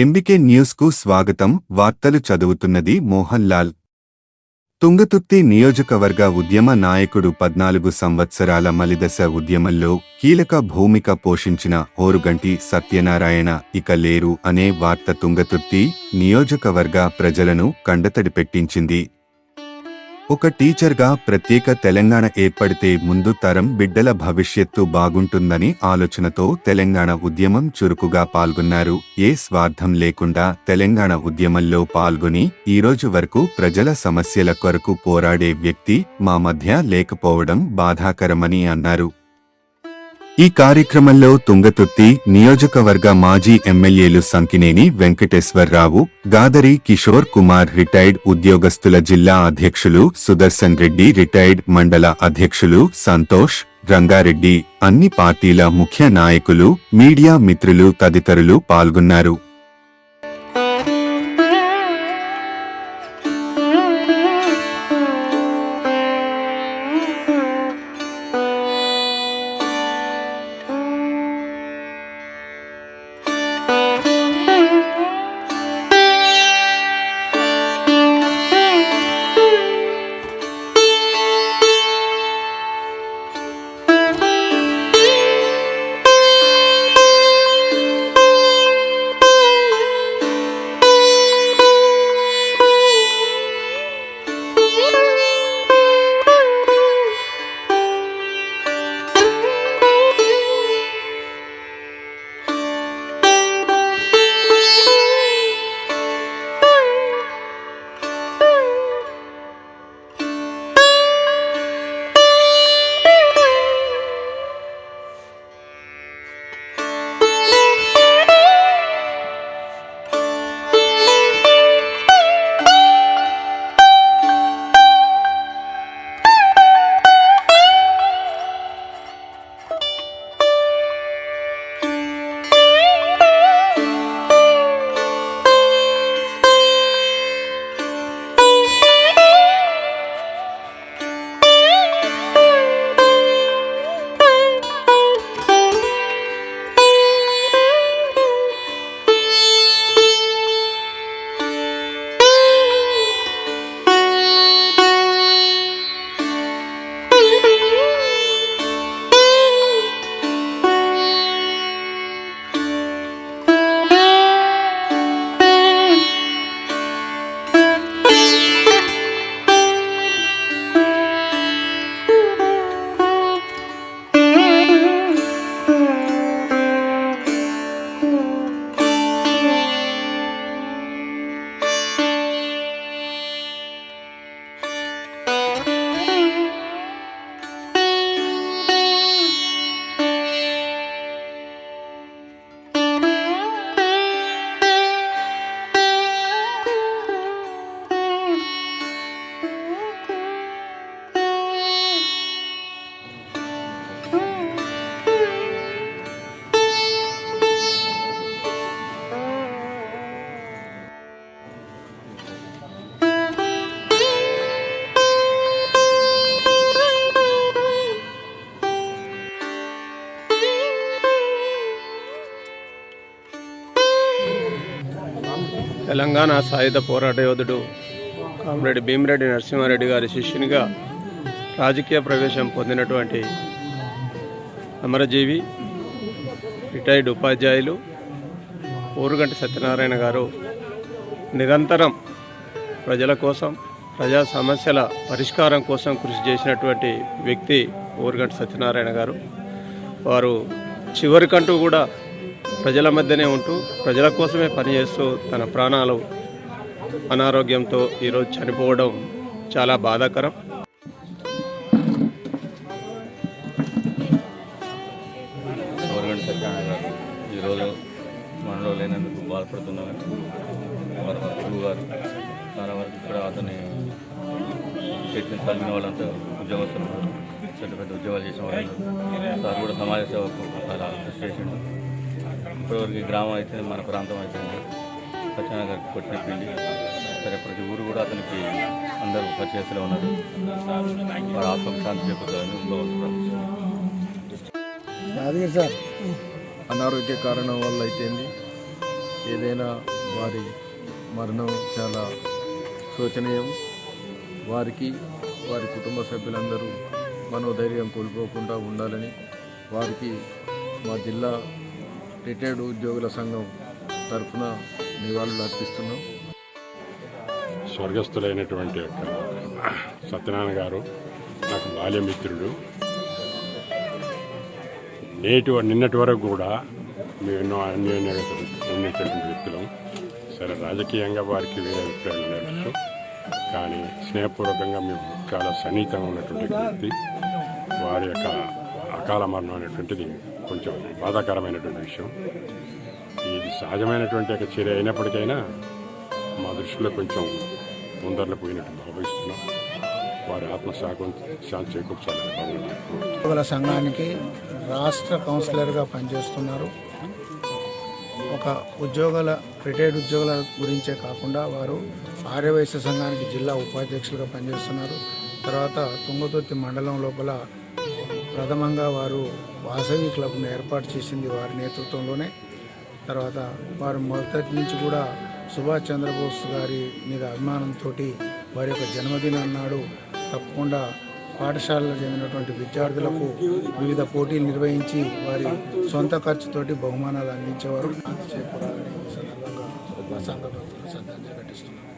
MBK న్యూస్కు స్వాగతం. వార్తలు చదువుతున్నది మోహన్ లాల్. తుంగతుర్తి నియోజకవర్గ ఉద్యమ నాయకుడు పద్నాలుగు సంవత్సరాల మలిదశ ఉద్యమంలో కీలక భూమిక పోషించిన ఓరుగంటి సత్యనారాయణ ఇక లేరు అనే వార్త తుంగతుర్తి నియోజకవర్గ ప్రజలను కండతడి పెట్టించింది. ఒక టీచర్గా ప్రత్యేక తెలంగాణ ఏర్పడితే ముందు తరం బిడ్డల భవిష్యత్తు బాగుంటుందని ఆలోచనతో తెలంగాణ ఉద్యమం చురుకుగా పాల్గొన్నారు. ఏ స్వార్థం లేకుండా తెలంగాణ ఉద్యమంలో పాల్గొని ఈ రోజు వరకు ప్రజల సమస్యల కొరకు పోరాడే వ్యక్తి మా మధ్య లేకపోవడం బాధాకరమని అన్నారు. ఈ కార్యక్రమంలో తుంగతుర్తి నియోజకవర్గ మాజీ ఎమ్మెల్యేలు సంకినేని వెంకటేశ్వరరావు గాదరి కిషోర్ కుమార్ రిటైర్డ్ ఉద్యోగస్తుల జిల్లా అధ్యక్షులు సుదర్శన్ రెడ్డి రిటైర్డ్ మండల అధ్యక్షులు సంతోష్ రంగారెడ్డి అన్ని పార్టీల ముఖ్య నాయకులు మీడియా మిత్రులు తదితరులు పాల్గొన్నారు. తెలంగాణ సాయుధ పోరాట యోధుడు కామ్రేడ్ భీమిరెడ్డి నరసింహారెడ్డి గారి శిష్యునిగా రాజకీయ ప్రవేశం పొందినటువంటి అమరజీవి రిటైర్డ్ ఉపాధ్యాయులు ఊరుగంటి సత్యనారాయణ గారు నిరంతరం ప్రజల కోసం ప్రజా సమస్యల పరిష్కారం కోసం కృషి చేసినటువంటి వ్యక్తి ఊరుగంటి సత్యనారాయణ గారు. వారు చివరికంటూ కూడా ప్రజల మధ్యనే ఉంటూ ప్రజల కోసమే పనిచేస్తూ తన ప్రాణాలు అనారోగ్యంతో ఈరోజు చనిపోవడం చాలా బాధాకరం. గవర్నమెంట్ సత్యనారాయణ గారు ఈరోజు మనలో లేనందుకు బాధపడుతున్నారు వారు గురువు గారు చాలా వరకు ఇక్కడ అతని చేతిని కలిగిన వాళ్ళంతా ఉద్యోగస్తులు పెద్ద పెద్ద ఉద్యోగాలు చేసిన వాళ్ళు సార్ కూడా సమాజ సేవకు చాలా కృషి చేసిండు. ఇప్పటివరకు ఈ గ్రామం అయితే మన ప్రాంతం అయితే సత్యనారాయణ గారికి కొట్టిన పిండి. సరే ప్రతి ఊరు కూడా అతనికి అందరూ పరిచయస్తులు ఉన్నారు. వారి ఆత్మకు శాంతి చెప్పుతారని భగవంతుడు ప్రార్థిస్తున్నాను అనారోగ్య కారణం వల్ల అయితేంది ఏదైనా వారి మరణం చాలా శోచనీయం. వారికి వారి కుటుంబ సభ్యులందరూ మనోధైర్యం కోల్పోకుండా ఉండాలని వారికి మా జిల్లా రిటైర్డ్ ఉద్యోగుల సంఘం తరఫున నివాళులు అర్పిస్తున్నాం. స్వర్గస్థులైనటువంటి యొక్క సత్యనారాయణ గారు నాకు బాల్యమిత్రుడు. నేటి నిన్నటి వరకు కూడా మేము ఎన్నో అన్యోన్యత ఉండేటటువంటి వ్యక్తులం. సరే రాజకీయంగా వారికి వేరే అభిప్రాయాలు ఉండవచ్చు. కానీ స్నేహపూర్వకంగా మేము చాలా సన్నిహితంగా ఉన్నటువంటి వ్యక్తి. వారి యొక్క అకాల మరణం అనేటువంటిది కొంచెం బాధాకరమైనటువంటి విషయం. ఇది సహజమైనటువంటి ఒక చర్య అయినప్పటికైనా మా దృష్టిలో కొంచెం ముందరలో పోయినట్టు భావిస్తున్నాం. వారి ఆత్మశాఖం శాంతి చేకూర్చాలని సంఘానికి రాష్ట్ర కౌన్సిలర్గా పనిచేస్తున్నారు. ఒక ఉద్యోగాల రిటైర్డ్ ఉద్యోగుల గురించే కాకుండా వారు ఆర్యవైశ్య సంఘానికి జిల్లా ఉపాధ్యక్షులుగా పనిచేస్తున్నారు. తర్వాత తుంగతుర్తి మండలం లోపల ప్రథమంగా వారు వాసవి క్లబ్ను ఏర్పాటు చేసింది వారి నేతృత్వంలోనే. తర్వాత వారు మొదటి నుంచి కూడా సుభాష్ చంద్రబోస్ గారి మీద అభిమానంతో వారి యొక్క జన్మదినం నాడు తప్పకుండా పాఠశాలలో చెందినటువంటి విద్యార్థులకు వివిధ పోటీలు నిర్వహించి వారి సొంత ఖర్చుతోటి బహుమానాలు అందించేవారు. చేకూరాలని ఈ సందర్భంగా శ్రద్ధాంజలి ఘటిస్తున్నారు